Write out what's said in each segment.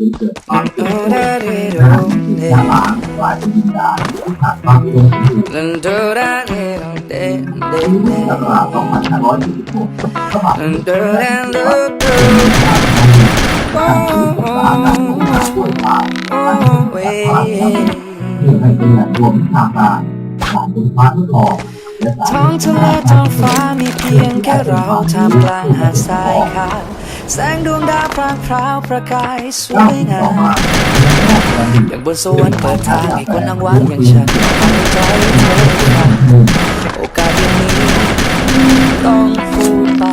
จึงเกิดความเป็นตัวนะที่จะอ่านกลายเป็นวิญญาณขาดความเป็นอยู่แล้วก็2546ก็มาเป็นการช่วยทางการจัดการเพื่อให้เป็นแหล่งรวมวิชาการการเป็นพระทดลองและการท้องทะเลท้องฟ้ามีเพียงแค่เราท่ามกลางหาดทรายขาว แสงดวงดาวพรางพราวประกายสวยงามอย่างบนสวรรค์เปิดทางให้คนนางวางอย่างฉันใจเธอฟังโอกาสอย่างนี้ต้องพูดไป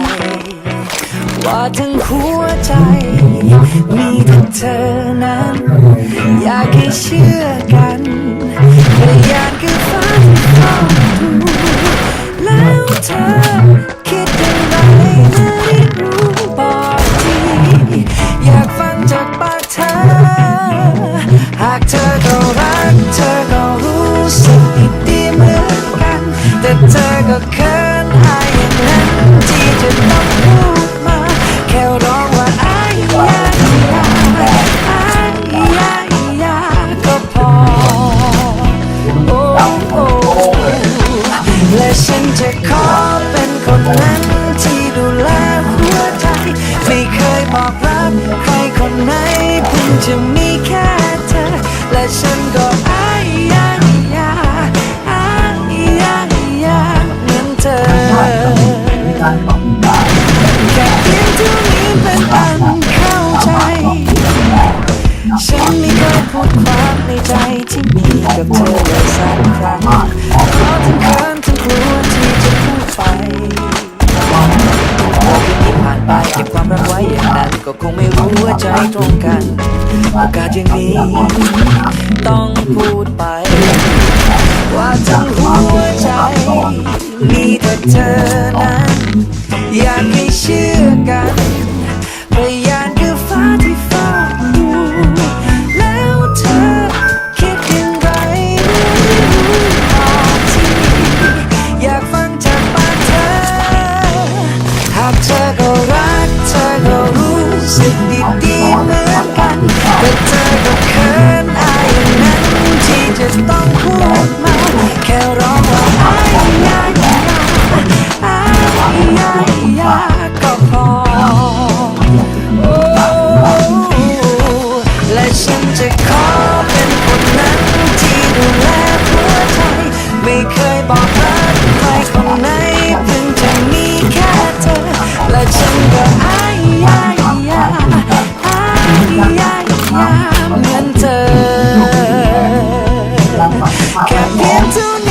ว่าทั้งหัวใจ มีแต่เธอนั้น อยากให้เชื่อกัน ก็เขินอายอย่างนั้นที่จะต้องพูดมา แค่ร้องว่าอายยายาอายยายาก็พอ โอ้โอ้และฉันจะขอเป็นคนนั้นที่ดูแลหัวใจ ไม่เคยบอกรักใครคนไหนเพิ่งจะมีแค่เธอ และฉันก็ แค่เพียงเท่านี้เป็นอันเข้าใจ ฉันไม่เคยพูดความในใจที่มีกับเธอเลยสักครั้งเพราะทั้งเขินทั้งกลัวที่จะพูดไปโอ้ปีนี้ผ่านไปเก็บความรักไว้อย่างนั้นก็คงไม่รู้ว่าใจตรงกัน โอกาสอย่างนี้ อยากให้เชื่อกันพยานคือฟ้าที่เฝ้าดู แล้วเธอคิดอย่างไรเมื่อได้รู้บอกทีอยากฟังจากปากเธอ หากเธอก็รักเธอก็รู้สึกดีๆเหมือนกันแต่เธอก็เขินอายอย่างนั้นที่จะต้องพูดมาแค่รอ รคนไหนเพิ่งจะมีแค่เธอ และฉันก็อายยายาอายยายาเหมือนเธอแค่เพียงเท่า